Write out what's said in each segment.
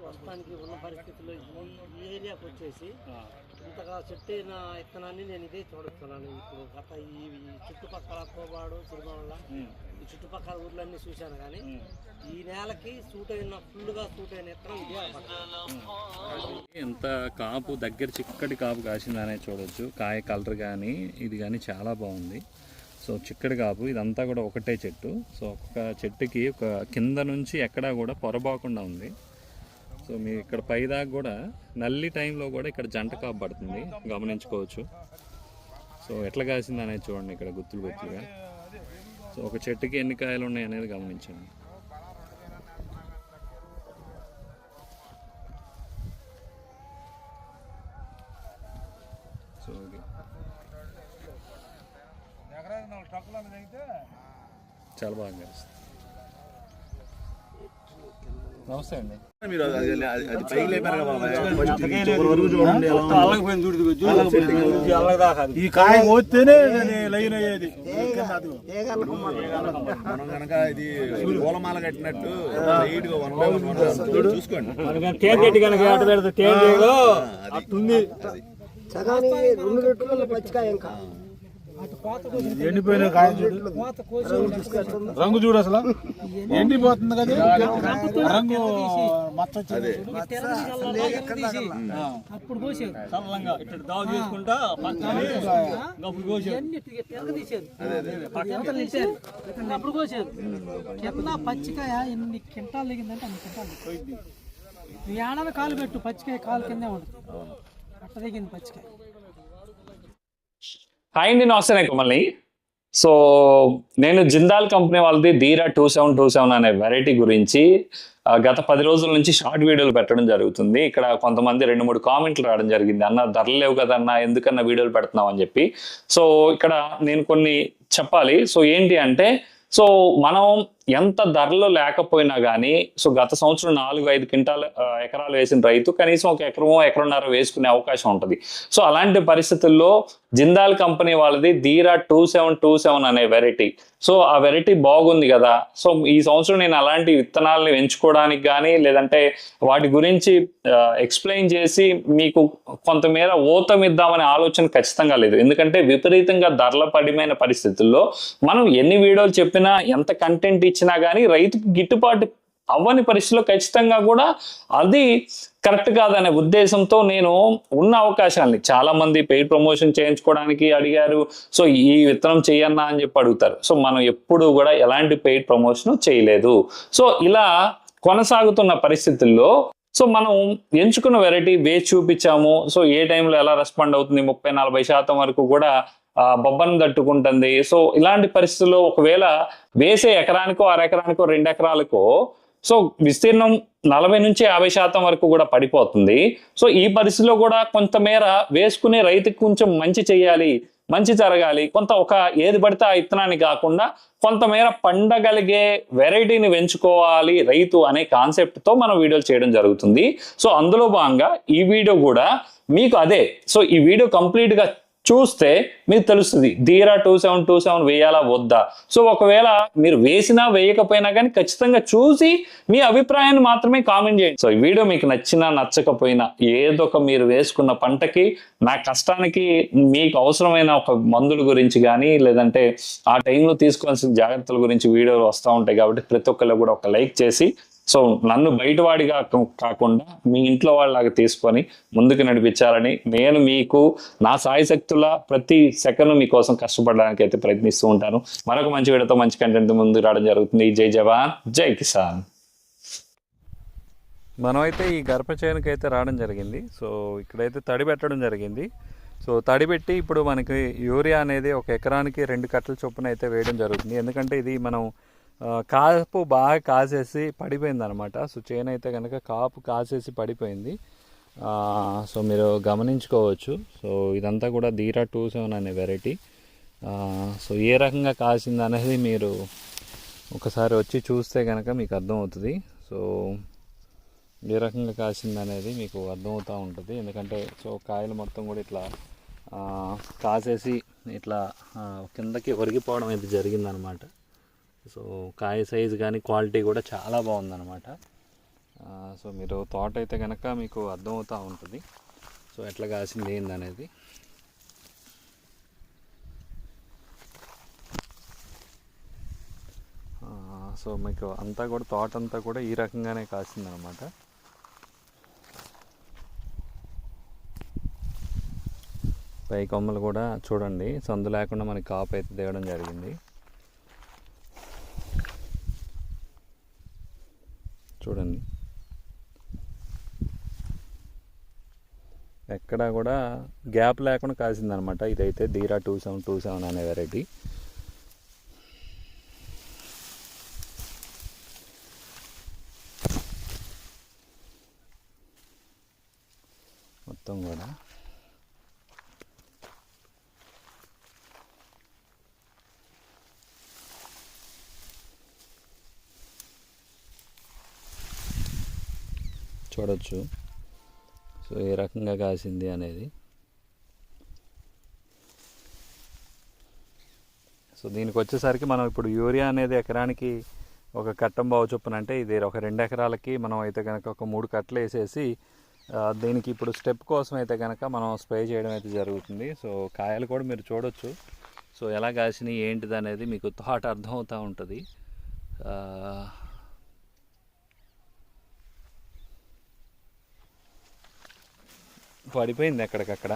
ప్రస్తుతానికి ఉన్న పరిస్థితుల్లో ఈ ఏరియాకి వచ్చేసి ఇంతగా చెట్టు అయిన ఇత్తనాన్ని నేను ఇదే చూడుతున్నాను ఇప్పుడు గత ఈ చుట్టుపక్కల కోబాడు సిరిమాల ఈ చుట్టుపక్కల ఊర్లన్నీ చూశాను కానీ ఈ నేలకి సూట్ అయిన ఫుల్గా సూట్ అయిన ఇత్తనం ఇదే. ఎంత కాపు దగ్గర చిక్కటి కాపు కాసిందనే చూడొచ్చు. కాయ కలర్ కానీ ఇది కానీ చాలా బాగుంది. సో చిక్కటి కాపు ఇదంతా కూడా ఒకటే చెట్టు. సో ఒక్క చెట్టుకి ఒక కింద నుంచి ఎక్కడా కూడా పొరబాకుండా ఉంది. సో మీరు ఇక్కడ పైదాకా కూడా నల్లి టైంలో కూడా ఇక్కడ జంట కాపు పడుతుంది గమనించుకోవచ్చు. సో ఎట్లా కాసింది అనేది చూడండి ఇక్కడ గుత్తులు గుత్తులుగా. సో ఒక చెట్టుకి ఎన్ని కాయలు ఉన్నాయి అనేది గమనించండి. సో చాలా బాగా కలుస్తుంది నమస్తే అండి. మీరు అది- పైకి లేపారు ఈ చూడండి కాయ పోతేనే లైన్ అయ్యేది. మనం కనుక ఇది పూలమాల కట్టినట్టు లైట్గా one by one one by one చూసుకోండి. ఎండిపోయిన కాయ చూడు. రంగు చూడు అసలు. ఎండిపోతుంది కదా. రంగు మచ్చ వచ్చింది. అప్పుడు కోసారు చల్లంగా ఇట్లా దావ చేసుకుంటా గప్పుడు కోసారు అప్పుడు కోసారు కింద పచ్చికాయ ఎన్ని కింటాలు దిగిందంటే అన్ని కింటాలు. నువ్వు ఏడాది కాలు పెట్టు పచ్చికాయ కాలు కిందే ఉంటుంది. అట్ట దిగింది పచ్చికాయ. హాయ్ అండి నమస్తే మళ్ళీ సో నేను జిందాల్ కంపెనీ వాళ్ళది Dheera two seven two seven అనే వెరైటీ గురించి గత పది రోజుల నుంచి షార్ట్ వీడియోలు పెట్టడం జరుగుతుంది. ఇక్కడ కొంతమంది రెండు మూడు కామెంట్లు రావడం జరిగింది. అన్న ధరలు లేవు కదన్నా ఎందుకన్నా వీడియోలు పెడుతున్నావు అని చెప్పి. సో ఇక్కడ నేను కొన్ని చెప్పాలి. సో ఏంటి అంటే సో మనం ఎంత ధరలు లేకపోయినా కానీ సో గత సంవత్సరం నాలుగు ఐదు క్వింటాల ఎకరాలు వేసిన రైతు కనీసం ఒక ఎకరమో ఎకరన్నర వేసుకునే అవకాశం ఉంటుంది. సో అలాంటి పరిస్థితుల్లో జిందాల్ కంపెనీ వాళ్ళది Dheera two seven two seven అనే వెరైటీ. సో ఆ వెరైటీ బాగుంది కదా. సో ఈ సంవత్సరం నేను అలాంటి విత్తనాలని ఎంచుకోవడానికి కానీ లేదంటే వాటి గురించి ఎక్స్ప్లెయిన్ చేసి మీకు కొంతమేర ఊతం ఇద్దామనే ఆలోచన ఖచ్చితంగా లేదు. ఎందుకంటే విపరీతంగా ధరల పడిమైన పరిస్థితుల్లో మనం ఎన్ని వీడియోలు చెప్పినా ఎంత కంటెంట్ ఇచ్చినా కానీ రైతుకు గిట్టుబాటు అవ్వని పరిస్థితిలో ఖచ్చితంగా కూడా అది కరెక్ట్ కాదనే ఉద్దేశంతో నేను ఉన్న అవకాశాలని చాలా మంది పెయిడ్ ప్రమోషన్ చేయించుకోవడానికి అడిగారు. సో ఈ విత్తనం చేయన్నా అని చెప్పి అడుగుతారు. సో మనం ఎప్పుడు కూడా ఎలాంటి పెయిడ్ ప్రమోషన్ చేయలేదు. సో ఇలా కొనసాగుతున్న పరిస్థితుల్లో సో మనం ఎంచుకున్న వెరైటీ వేచి చూపించాము. సో ఏ టైంలో ఎలా రెస్పాండ్ అవుతుంది? ముప్పై నలభై శాతం వరకు కూడా బొబ్బను తట్టుకుంటుంది. సో ఇలాంటి పరిస్థితుల్లో ఒకవేళ వేసే ఎకరానికో అరెకరానికో రెండు ఎకరాలకో సో విస్తీర్ణం నలభై నుంచి యాభై శాతం వరకు కూడా పడిపోతుంది. సో ఈ పరిస్థితిలో కూడా కొంతమేర వేసుకునే రైతుకి కొంచెం మంచి చేయాలి మంచి జరగాలి. కొంత ఒక ఏది పడితే ఆ ఇత్తనాన్ని కాకుండా కొంతమేర పండగలిగే వెరైటీని పెంచుకోవాలి రైతు అనే కాన్సెప్ట్తో మనం వీడియోలు చేయడం జరుగుతుంది. సో అందులో భాగంగా ఈ వీడియో కూడా మీకు అదే. సో ఈ వీడియో కంప్లీట్గా చూస్తే మీకు తెలుస్తుంది. ధీరా టూ సెవెన్ టూ సెవెన్ వేయాలా వద్దా? సో ఒకవేళ మీరు వేసినా వేయకపోయినా కానీ ఖచ్చితంగా చూసి మీ అభిప్రాయాన్ని మాత్రమే కామెంట్ చేయండి. సో ఈ వీడియో మీకు నచ్చినా నచ్చకపోయినా ఏదో ఒక మీరు వేసుకున్న పంటకి నా కష్టానికి మీకు అవసరమైన ఒక మందుల గురించి కానీ లేదంటే ఆ టైంలో తీసుకోవాల్సిన జాగ్రత్తల గురించి వీడియోలు వస్తూ ఉంటాయి కాబట్టి ప్రతి ఒక్కళ్ళు కూడా ఒక లైక్ చేసి సో నన్ను బయటవాడిగా కాకుండా మీ ఇంట్లో వాళ్ళలాగా తీసుకొని ముందుకు నడిపించాలని నేను మీకు నా సాయశక్తుల ప్రతి సెకండ్ మీకోసం కష్టపడడానికి అయితే ప్రయత్నిస్తూ ఉంటాను. మరొక మంచి వీడియోతో మంచి కంటెంట్ ముందుకు రావడం జరుగుతుంది. జై జవాన్ జై కిసాన్. మనమైతే ఈ గర్భచయనకి అయితే రావడం జరిగింది. సో ఇక్కడైతే తడి పెట్టడం జరిగింది. సో తడి పెట్టి ఇప్పుడు మనకి యూరియా అనేది ఒక ఎకరానికి రెండు కట్టల చొప్పున అయితే వేయడం జరుగుతుంది. ఎందుకంటే ఇది మనం కాపు బాగా కాసేసి పడిపోయింది అనమాట సో చేను అయితే కనుక కాపు కాసేసి పడిపోయింది. సో మీరు గమనించుకోవచ్చు. సో ఇదంతా కూడా ధీరా టూ సెవెన్ అనే వెరైటీ. సో ఏ రకంగా కాసింది అనేది మీరు ఒకసారి వచ్చి చూస్తే కనుక మీకు అర్థమవుతుంది. సో ఏ రకంగా కాసింది అనేది మీకు అర్థమవుతూ ఉంటుంది. ఎందుకంటే సో కాయలు మొత్తం కూడా ఇట్లా కాసేసి ఇట్లా కిందకి ఒరిగిపోవడం అయితే జరిగిందనమాట. సో కాయ సైజు కానీ క్వాలిటీ కూడా చాలా బాగుందన్నమాట. సో మీరు తోట అయితే కనుక మీకు అర్థమవుతూ ఉంటుంది. సో ఎట్లా కాసింది ఏందనేది. సో మీకు అంతా కూడా తోట అంతా కూడా ఈ రకంగానే కాసిందనమాట పై కొమ్మలు కూడా చూడండి. సందు లేకుండా మనకి కాపు అయితే తేయడం జరిగింది. చూడండి. ఎక్కడ కూడా గ్యాప్ లేకుండా కాసిందనమాట ఇదైతే Dheera two seven two seven అనే వెరైటీ. మొత్తం కూడా. చూడొచ్చు సో ఏ రకంగా కాసింది అనేది. సో దీనికి వచ్చేసరికి మనం ఇప్పుడు యూరియా అనేది ఎకరానికి ఒక కట్టం బావు చొప్పున అంటే ఇది ఒక రెండు ఎకరాలకి మనం అయితే కనుక ఒక మూడు కట్టలు వేసేసి దీనికి ఇప్పుడు స్టెప్ కోసం అయితే కనుక మనం స్ప్రే చేయడం అయితే జరుగుతుంది. సో కాయలు కూడా మీరు చూడొచ్చు. సో ఎలా కాసినాయి ఏంటిది అనేది మీకు థాట్ అర్థమవుతూ ఉంటుంది. పడిపోయింది ఎక్కడికక్కడ.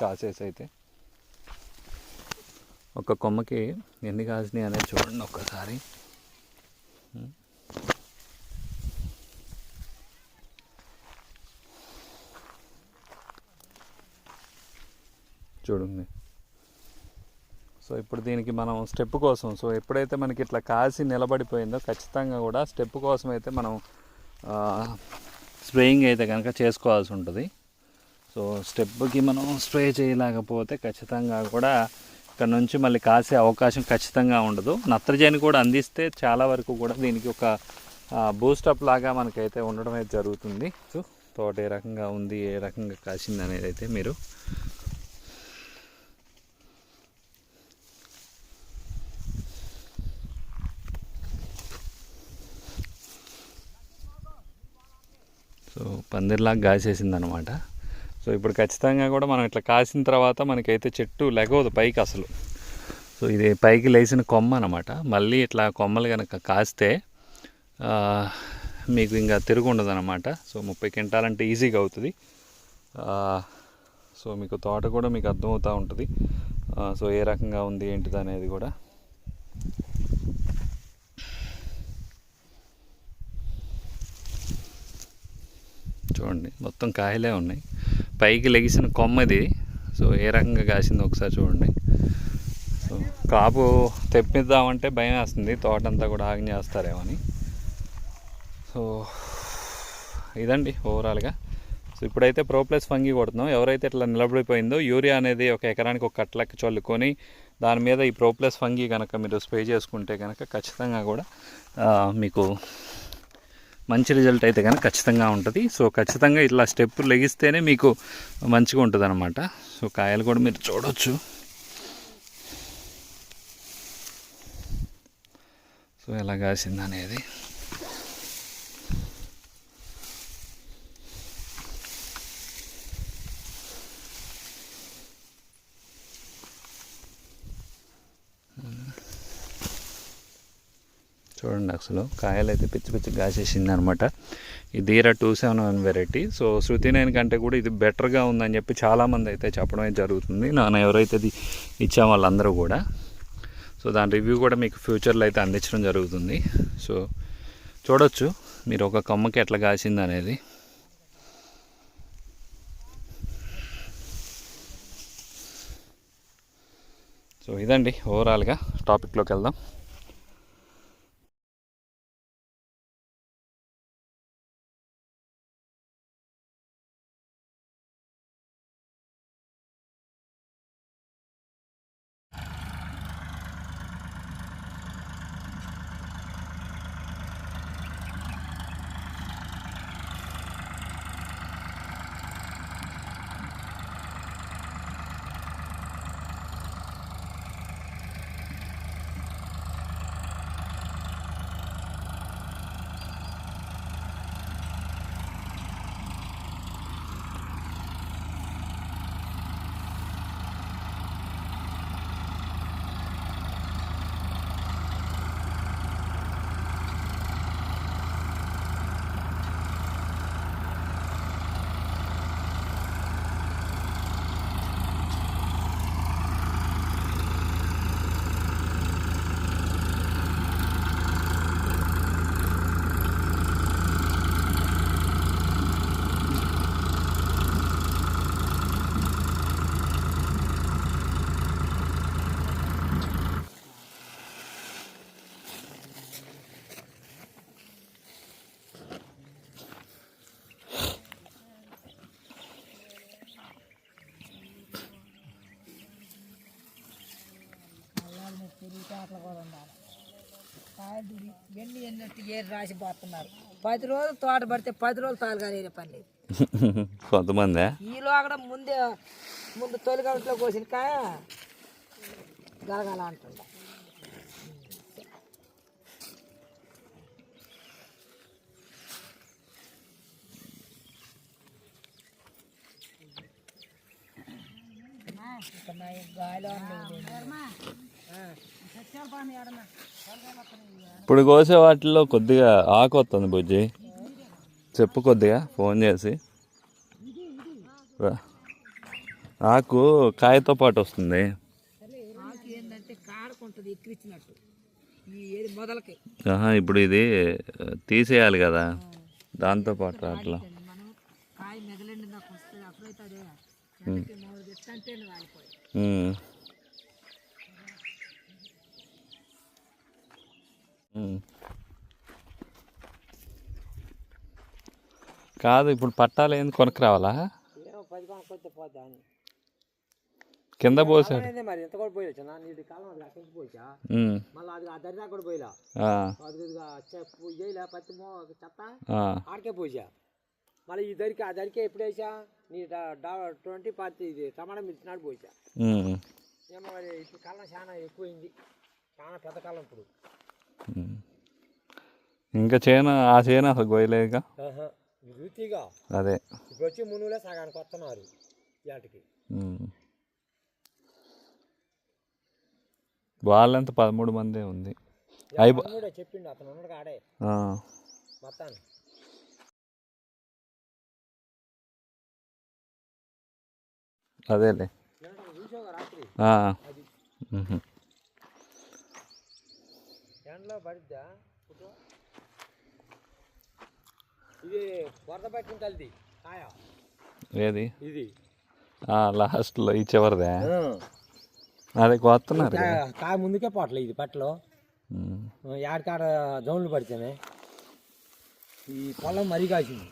కాసేసి అయితే ఒక కొమ్మకి ఎన్ని కాసినాయి అనేది చూడండి ఒక్కసారి. చూడండి. సో ఇప్పుడు దీనికి మనం స్టెప్ కోసం సో ఎప్పుడైతే మనకి ఇట్లా కాసి నిలబడిపోయిందో ఖచ్చితంగా కూడా స్టెప్ కోసం అయితే మనం స్ప్రేయింగ్ అయితే కనుక చేసుకోవాల్సి ఉంటుంది. సో స్టెప్కి మనం స్ప్రే చేయలేకపోతే ఖచ్చితంగా కూడా ఇక్కడ నుంచి మళ్ళీ కాసే అవకాశం ఖచ్చితంగా ఉండదు. నత్రజని కూడా అందిస్తే చాలా వరకు కూడా దీనికి ఒక బూస్టప్ లాగా మనకైతే ఉండడం అయితే జరుగుతుంది. సో తోట ఏ రకంగా ఉంది ఏ రకంగా కాసింది అనేది అయితే మీరు సో పందిర్లాగా కాసేసింది అనమాట సో ఇప్పుడు ఖచ్చితంగా కూడా మనం ఇట్లా కాసిన తర్వాత మనకైతే చెట్టు లెగవదు పైకి అసలు. సో ఇది పైకి లేచిన కొమ్మ అనమాట మళ్ళీ ఇట్లా కొమ్మలు కనుక కాస్తే మీకు ఇంకా తిరుగుండదు అనమాట సో ముప్పై క్వింటాలంటే ఈజీగా అవుతుంది. సో మీకు తోట కూడా మీకు అర్థమవుతూ ఉంటుంది. సో ఏ రకంగా ఉంది ఏంటిది అనేది కూడా. చూడండి మొత్తం కాయలే ఉన్నాయి. పైకి లెగిసిన కొమ్మది. సో ఏ రకంగా కాసిందో ఒకసారి చూడండి. సో కాపు తెప్పిద్దామంటే భయం వేస్తుంది. తోటంతా కూడా ఆగం చేస్తారేమో అని. సో ఇదండి ఓవరాల్గా. సో ఇప్పుడైతే ప్రోప్లస్ ఫంగి కొడుతున్నాం. ఎవరైతే ఇట్లా నిలబడిపోయిందో యూరియా అనేది ఒక ఎకరానికి ఒక కట్లకి చల్లుకొని దాని మీద ఈ ప్రోప్లస్ ఫంగి కనుక మీరు స్ప్రే చేసుకుంటే కనుక ఖచ్చితంగా కూడా మీకు మంచి రిజల్ట్ అయితే కనుక ఖచ్చితంగా ఉంటుంది. సో ఖచ్చితంగా ఇట్లా స్టెప్ లెగిస్తేనే మీకు మంచిగా ఉంటుంది అనమాట సో కాయలు కూడా మీరు చూడొచ్చు. సో ఎలా కాసింది చూడండి అసలు కాయలు అయితే పిచ్చి పిచ్చి కాసేసింది అనమాట ఈ Dheera two seven one variety. So Shruti nine కంటే కూడా ఇది బెటర్గా ఉందని చెప్పి చాలామంది అయితే చెప్పడం అయితే జరుగుతుంది. నాన్న ఎవరైతే ఇది ఇచ్చాం వాళ్ళందరూ కూడా. సో దాని రివ్యూ కూడా మీకు ఫ్యూచర్లో అయితే అందించడం జరుగుతుంది. సో చూడొచ్చు మీరు ఒక కొమ్మకి ఎట్లా కాసింది అనేది సో ఇదండి ఓవరాల్గా టాపిక్లోకి వెళ్దాం. వెండి ఎన్నట్టు ఏరు రాసి పోతున్నారు. పది రోజులు తోట పడితే పది రోజులు తాలుగా వేరే పని లేదు. కొంతమంది? ఈలో అక్కడ ముందే ముందు తొలి గంటలో కోసిన కాయ గలగల అంటుండ. ఈ గాలిలో ఇప్పుడు కోసే వాటిల్లో కొద్దిగా ఆకు వస్తుంది బుజ్జి. చెప్పు కొద్దిగా ఫోన్ చేసి. ఆకు కాయతో పాటు వస్తుంది. ఇప్పుడు ఇది తీసేయాలి కదా. దాంతో పాటు అట్లా. కాయ కాదు ఇప్పుడు పట్టాలు ఏంది కొనుక్కు రావాలా కింద పోసాడు. మరి? ఎంత కూడా పోయొచ్చు నా నీటి కాలం లెక్కకి పోయా. మళ్ళీ అది ఆ దరిదా కూడా పోయిలా? చేయలే పత్తి చెత్త. ఆడికే పోసా మళ్ళీ ఈ దరికి ఆ దరికే ఎప్పుడు వేసా? నీ ట్వంటీ పార్టీ ఇది టమాటా మిర్చినాడు పోసా ఉమ్. ఏమో మరి ఇప్పుడు కాలం చాలా ఎక్కువైంది. చాలా పెద్ద కాలం ఇప్పుడు. ఇంకా చేను ఆ చేను అసలు గోయలేక రుచిగా. అదే. ఇప్పుడు వచ్చి మునులే సగానికి వస్తున్నారు వాటికి. వాళ్ళంతా పదమూడు మందే ఉంది. అయిపో కూడా చెప్పిండు అతను ఉన్నాడు ఆడే ఆ, మొత్తాన్ని. అదేలే. రాత్రి. ఎండలో పడిద్దా? ఇది వరద పట్టిన తల్లిది కాయ? ఏది? ఇది. ఆ, లాస్ట్లో ఈ చివరిదే. అదే కొత్తన్నారు కదా. కాయ- ముందుకే పోట్లే ఇది పట్టలో. యాడికాడ జౌన్లు పడితేనే. ఈ పొలం మరీ కాసింది